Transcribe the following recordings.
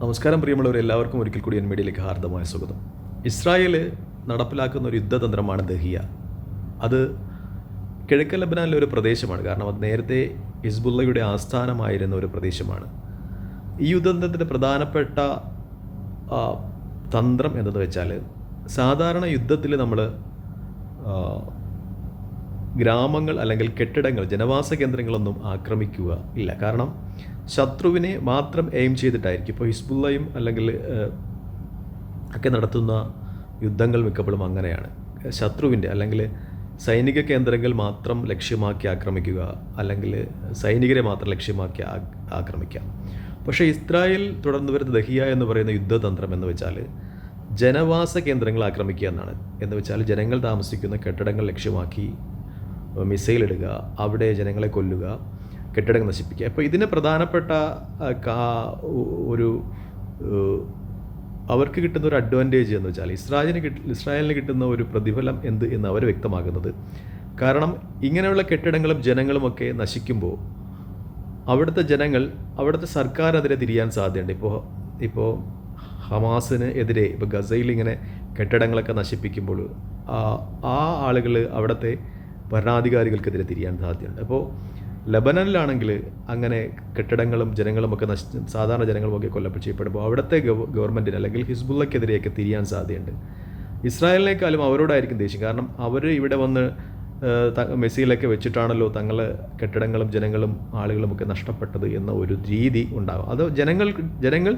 നമസ്കാരം പ്രിയമുള്ളവർ എല്ലാവർക്കും ഒരിക്കൽ കൂടി എൻ ഹാർദമായ സ്വാഗതം. ഇസ്രായേൽ നടപ്പിലാക്കുന്ന ഒരു യുദ്ധതന്ത്രമാണ് ദഹിയ. അത് കിഴക്കൻ ലബനാനിലെ ഒരു പ്രദേശമാണ്. കാരണം അത് നേരത്തെ ഹിസ്ബുള്ളയുടെ ആസ്ഥാനമായിരുന്ന ഒരു പ്രദേശമാണ്. ഈ യുദ്ധതന്ത്രത്തിന്റെ പ്രധാനപ്പെട്ട തന്ത്രം എന്തെന്ന് വെച്ചാൽ സാധാരണ യുദ്ധത്തിൽ നമ്മൾ ഗ്രാമങ്ങൾ അല്ലെങ്കിൽ കെട്ടിടങ്ങൾ ജനവാസ കേന്ദ്രങ്ങളൊന്നും ആക്രമിക്കുക ഇല്ല. കാരണം ശത്രുവിനെ മാത്രം എയിം ചെയ്തിട്ടായിരിക്കും. ഇപ്പോൾ ഹിസ്ബുള്ളയും അല്ലെങ്കിൽ ഒക്കെ നടത്തുന്ന യുദ്ധങ്ങൾ മിക്കപ്പോഴും അങ്ങനെയാണ്. ശത്രുവിന്റെ അല്ലെങ്കിൽ സൈനിക കേന്ദ്രങ്ങൾ മാത്രം ലക്ഷ്യമാക്കി ആക്രമിക്കുക അല്ലെങ്കിൽ സൈനികരെ മാത്രം ലക്ഷ്യമാക്കി ആക്രമിക്കുക ആക്രമിക്കാം. പക്ഷേ ഇസ്രായേൽ തുടർന്ന് വരുന്ന ദഹിയ എന്ന് പറയുന്ന യുദ്ധതന്ത്രം എന്ന് വെച്ചാൽ ജനവാസ കേന്ദ്രങ്ങൾ ആക്രമിക്കുക എന്നാണ്. എന്ന് വെച്ചാൽ ജനങ്ങൾ താമസിക്കുന്ന കെട്ടിടങ്ങൾ ലക്ഷ്യമാക്കി മിസൈൽ ഇടുക അവിടെ ജനങ്ങളെ കൊല്ലുക കെട്ടിടങ്ങൾ നശിപ്പിക്കുക. അപ്പോൾ ഇതിന് പ്രധാനപ്പെട്ട ഒരു അവർക്ക് കിട്ടുന്ന ഒരു അഡ്വാന്റേജ് എന്ന് വെച്ചാൽ ഇസ്രായേലിന് കിട്ട ഇസ്രായേലിന് കിട്ടുന്ന ഒരു പ്രതിഫലം എന്ത് എന്ന് അവർ വ്യക്തമാക്കുന്നത്. കാരണം ഇങ്ങനെയുള്ള കെട്ടിടങ്ങളും ജനങ്ങളുമൊക്കെ നശിക്കുമ്പോൾ അവിടുത്തെ ജനങ്ങൾ അവിടുത്തെ സർക്കാർ അതിനെ തിരിയാൻ സാധ്യതയുണ്ട്. ഇപ്പോൾ ഇപ്പോൾ ഹമാസിന് എതിരെ ഇപ്പോൾ ഗസയിൽ ഇങ്ങനെ കെട്ടിടങ്ങളൊക്കെ നശിപ്പിക്കുമ്പോൾ ആ ആളുകൾ അവിടുത്തെ ഭരണാധികാരികൾക്കെതിരെ തിരിയാൻ സാധ്യതയുണ്ട്. അപ്പോൾ ലബനനിലാണെങ്കിൽ അങ്ങനെ കെട്ടിടങ്ങളും ജനങ്ങളും ഒക്കെ നശി സാധാരണ ജനങ്ങളുമൊക്കെ കൊല്ലപ്പെട്ട് ചെയ്യപ്പെടുമ്പോൾ അവിടുത്തെ ഗവ ഗവൺമെന്റിന് അല്ലെങ്കിൽ ഹിസ്ബുള്ളക്കെതിരെയൊക്കെ തിരിയാൻ സാധ്യതയുണ്ട്. ഇസ്രായേലിനേക്കാളും അവരോടായിരിക്കും ദേഷ്യം. കാരണം അവർ ഇവിടെ വന്ന് മെസ്സിയിലൊക്കെ വെച്ചിട്ടാണല്ലോ തങ്ങളെ കെട്ടിടങ്ങളും ജനങ്ങളും ആളുകളും ഒക്കെ നഷ്ടപ്പെട്ടത് എന്ന ഒരു രീതി ഉണ്ടാകും. അത് ജനങ്ങൾ ജനങ്ങൾ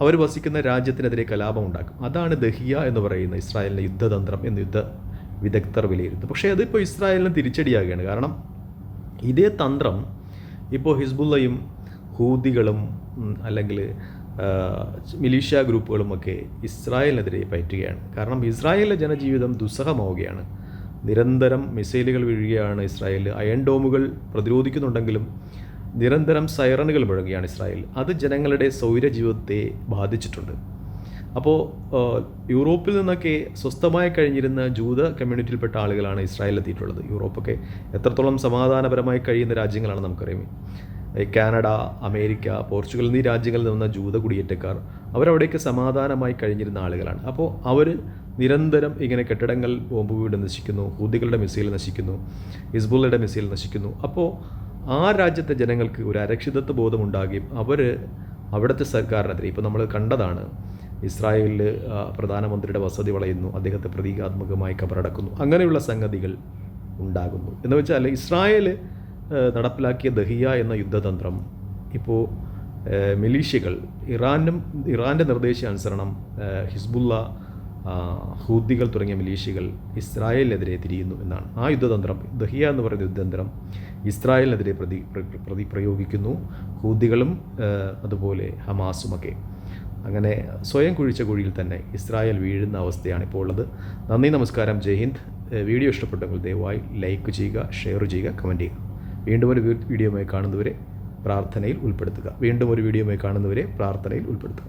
അവർ വസിക്കുന്ന രാജ്യത്തിനെതിരെ കലാപം ഉണ്ടാക്കും. അതാണ് ദഹിയ എന്ന് പറയുന്ന ഇസ്രായേലിന്റെ യുദ്ധതന്ത്രം എന്ന് യുദ്ധ വിദഗ്ധർ വിലയിരുത്തും. പക്ഷേ അതിപ്പോൾ ഇസ്രായേലിന് തിരിച്ചടിയാകുകയാണ്. കാരണം ഇതേ തന്ത്രം ഇപ്പോൾ ഹിസ്ബുള്ളയും ഹൂദികളും അല്ലെങ്കിൽ മിലീഷ്യ ഗ്രൂപ്പുകളുമൊക്കെ ഇസ്രായേലിനെതിരെ പയറ്റുകയാണ്. കാരണം ഇസ്രായേലിലെ ജനജീവിതം ദുസ്സഹമാവുകയാണ്. നിരന്തരം മിസൈലുകൾ വീഴുകയാണ് ഇസ്രായേൽ അയൺ ഡോമുകൾ പ്രതിരോധിക്കുന്നുണ്ടെങ്കിലും നിരന്തരം സൈറണുകൾ മുഴങ്ങുകയാണ് ഇസ്രായേൽ അത് ജനങ്ങളുടെ സൗര ജീവിതത്തെ ബാധിച്ചിട്ടുണ്ട്. അപ്പോൾ യൂറോപ്പിൽ നിന്നൊക്കെ സ്വസ്ഥമായി കഴിഞ്ഞിരുന്ന ജൂത കമ്മ്യൂണിറ്റിയിൽപ്പെട്ട ആളുകളാണ് ഇസ്രായേലിൽ എത്തിയിട്ടുള്ളത് യൂറോപ്പൊക്കെ എത്രത്തോളം സമാധാനപരമായി കഴിയുന്ന രാജ്യങ്ങളാണ് നമുക്കറിയാം. കാനഡ അമേരിക്ക പോർച്ചുഗൽ എന്നീ രാജ്യങ്ങളിൽ നിന്ന് ജൂത കുടിയേറ്റക്കാർ അവരവിടേക്ക് സമാധാനമായി കഴിഞ്ഞിരുന്ന ആളുകളാണ്. അപ്പോൾ അവർ നിരന്തരം ഇങ്ങനെ കെട്ടിടങ്ങൾ ബോംബ് വീട് നശിക്കുന്നു ഹൂദികളുടെ മിസൈൽ നശിക്കുന്നു ഹിസ്ബുള്ളയുടെ മിസൈൽ നശിക്കുന്നു. അപ്പോൾ ആ രാജ്യത്തെ ജനങ്ങൾക്ക് ഒരു അരക്ഷിതത്വ ബോധമുണ്ടാകുകയും അവർ അവിടുത്തെ സർക്കാരിനെതിരെ ഇപ്പോൾ നമ്മൾ കണ്ടതാണ് ഇസ്രായേലിൽ പ്രധാനമന്ത്രിയുടെ വസതി വളയുന്നു. അദ്ദേഹത്തെ പ്രതീകാത്മകമായി കബറടക്കുന്നു. അങ്ങനെയുള്ള സംഗതികൾ ഉണ്ടാകുന്നു. എന്ന് വെച്ചാൽ ഇസ്രായേൽ നടപ്പിലാക്കിയ ദഹിയ എന്ന യുദ്ധതന്ത്രം ഇപ്പോൾ മിലീഷ്യകൾ ഇറാനും ഇറാന്റെ നിർദ്ദേശാനുസരണം ഹിസ്ബുള്ള ഹൂദികൾ തുടങ്ങിയ മിലീഷ്യകൾ ഇസ്രായേലിനെതിരെ തിരിയുന്നു എന്നാണ്. ആ യുദ്ധതന്ത്രം ദഹിയ എന്ന് പറയുന്ന യുദ്ധതന്ത്രം ഇസ്രായേലിനെതിരെ പ്രതി പ്ര- പ്രതി പ്രയോഗിക്കുന്നു. ഹൂദികളും അതുപോലെ ഹമാസുമൊക്കെ. അങ്ങനെ സ്വയം കുഴിച്ച കുഴിയിൽ തന്നെ ഇസ്രായേൽ വീഴുന്ന അവസ്ഥയാണ് ഇപ്പോൾ ഉള്ളത്. നന്ദി നമസ്കാരം ജയ് ഹിന്ദ്. വീഡിയോ ഇഷ്ടപ്പെട്ടെങ്കിൽ ദയവായി ലൈക്ക് ചെയ്യുക ഷെയർ ചെയ്യുക കമന്റ് ചെയ്യുക. വീണ്ടും ഒരു വീഡിയോയുമായി കാണുന്നവരെ പ്രാർത്ഥനയിൽ ഉൾപ്പെടുത്തുക. വീണ്ടും ഒരു വീഡിയോയുമായി കാണുന്നവരെ പ്രാർത്ഥനയിൽ ഉൾപ്പെടുത്തുക.